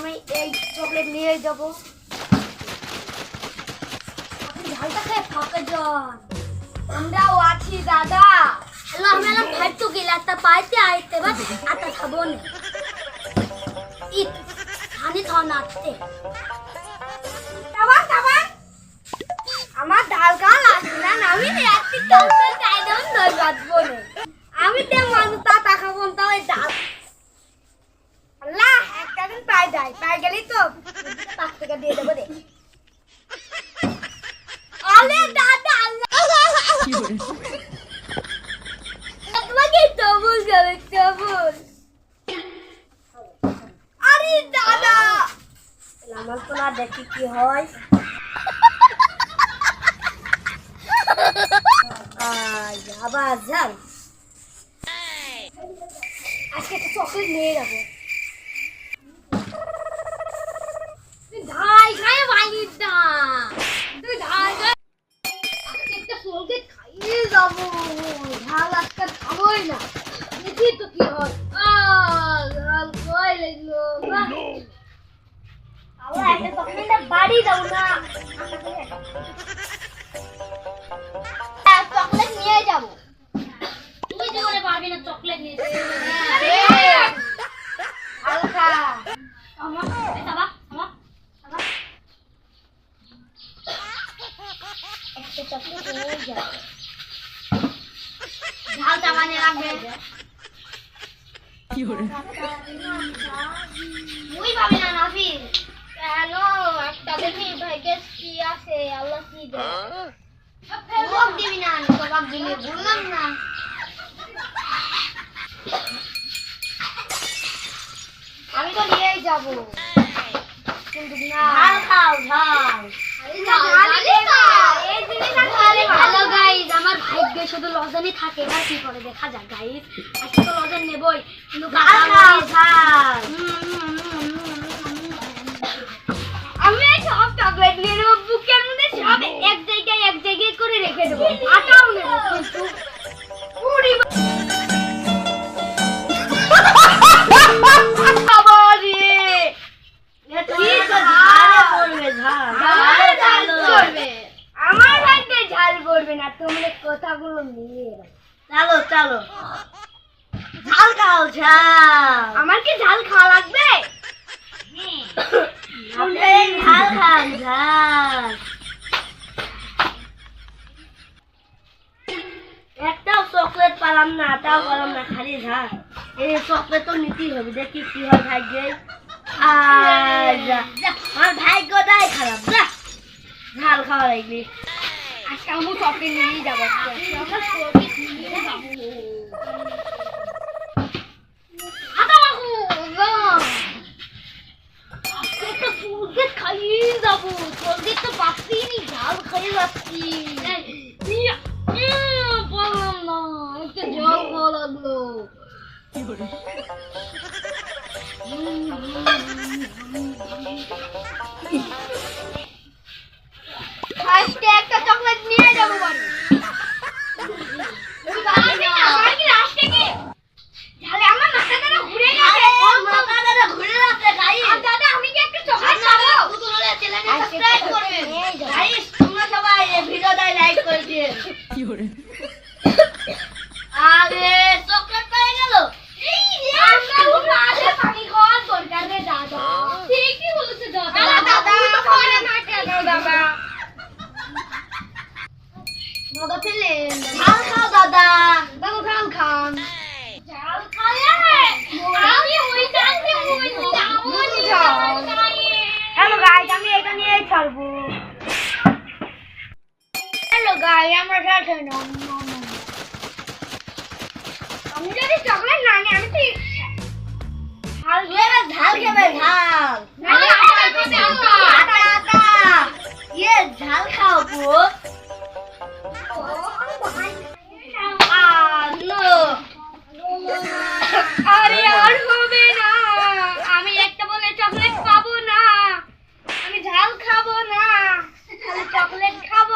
আমি এই চকলেট নিয়ে যাব। আমার না আমি একটি আমি তো মানুষ তা তাকাবো তাও এই ডাল আল্লাহ একটা দিন যায় গেলেই তো পাঁচ টাকা দিয়ে দেবো রে আরে দাদা। আমার তো দেখি কি হয়। আবার যান। আজকে একটা চকলেট নিয়ে যাব তুই ধাই খায় ভাঙিস না তুই ধাই খায় আজকে একটা চকলেট খাইয়ে যাব ঝাল আজকে খাবোই না দেখি তো কি হয়? ঝাল কয় লাগল। আমরা একটা চকলেটটা বাড়ি যাব না। চকলেট নিয়ে যাব তুই জীবনে পারবি না চকলেট নিয়ে হালকা আমার বাবা বাবা বাবা একটা চকলেট নিয়ে যাও ঝাল চাবানে রাখবে মুই পাবি না নাফিস কেন একটা দেখি ভাগ্যেস কি আছে আল্লাহ কি দেয় লোক দিবি না তোবাক দিলে বললাম না। আমি তো নিয়েই যাব। কিন্তু না। খাও ঝাল। হ্যালো গাইজ আমার ভাগ্যে শুধু লজনই থাকে এবার কি করে দেখা যাক গাইস আজকে তো লজন নেবই কিন্তু আমি সব চকলেট নিয়ে নেব বুকের মধ্যে সব এক জায়গায় এক জায়গায় করে রেখে দেবো আটাও নেব কিন্তু ঝাল। আমার কি ঝাল খাওয়া লাগবে? ঝাল খান ঝাল। একটাও চকলেট পালাম না তাও পালাম না খালি ঝাল। এই চকলেট তো নিতেই হবে দেখি কি হয় ভাগ্যে। আর আমার ভাগ্যটাই খারাপ যা। ঝাল খাওয়া লাগবে। আজকে আমি চকলেট নিয়ে যাব আমার চকলেট নিয়ে যাব আজকে আমরা চকলেট খাই না আমি আমি ঝাল ঝাল ঝাল। ইয়ে ঝাল আর হবে না। আমি একটা বলে চকলেট পাবো না। আমি ঝাল খাব না। আমি চকলেট খাব।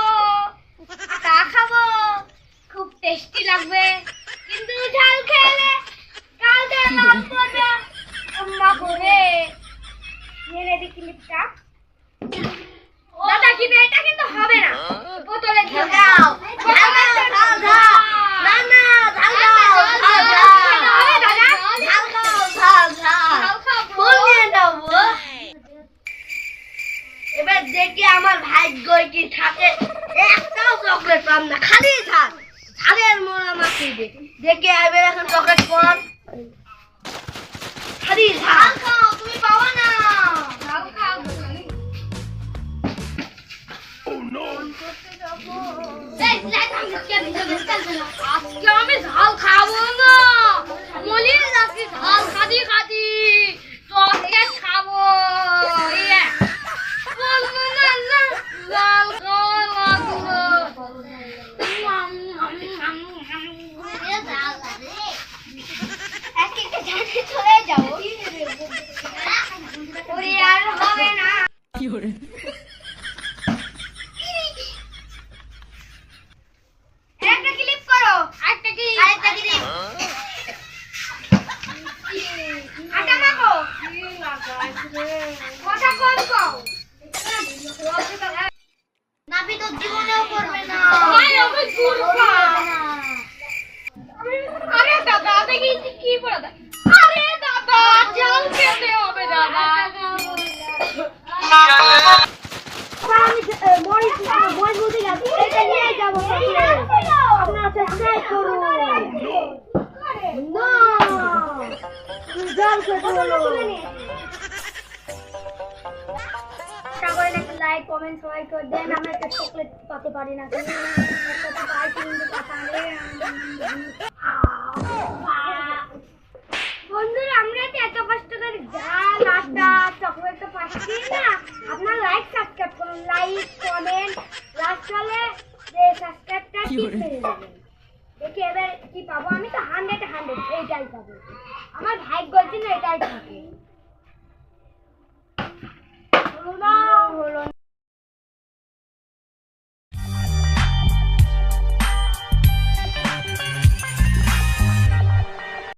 টেস্টি লাগবে। কিন্তু ঝাল Así que a ver, un con... 有人 সবাই একটা লাইক কমেন্ট সবাই করে দেন। আমরা একটা চকলেট পাতে পারি না। পাবে আমার ভাগ্যর জন্য এটাই থাকে।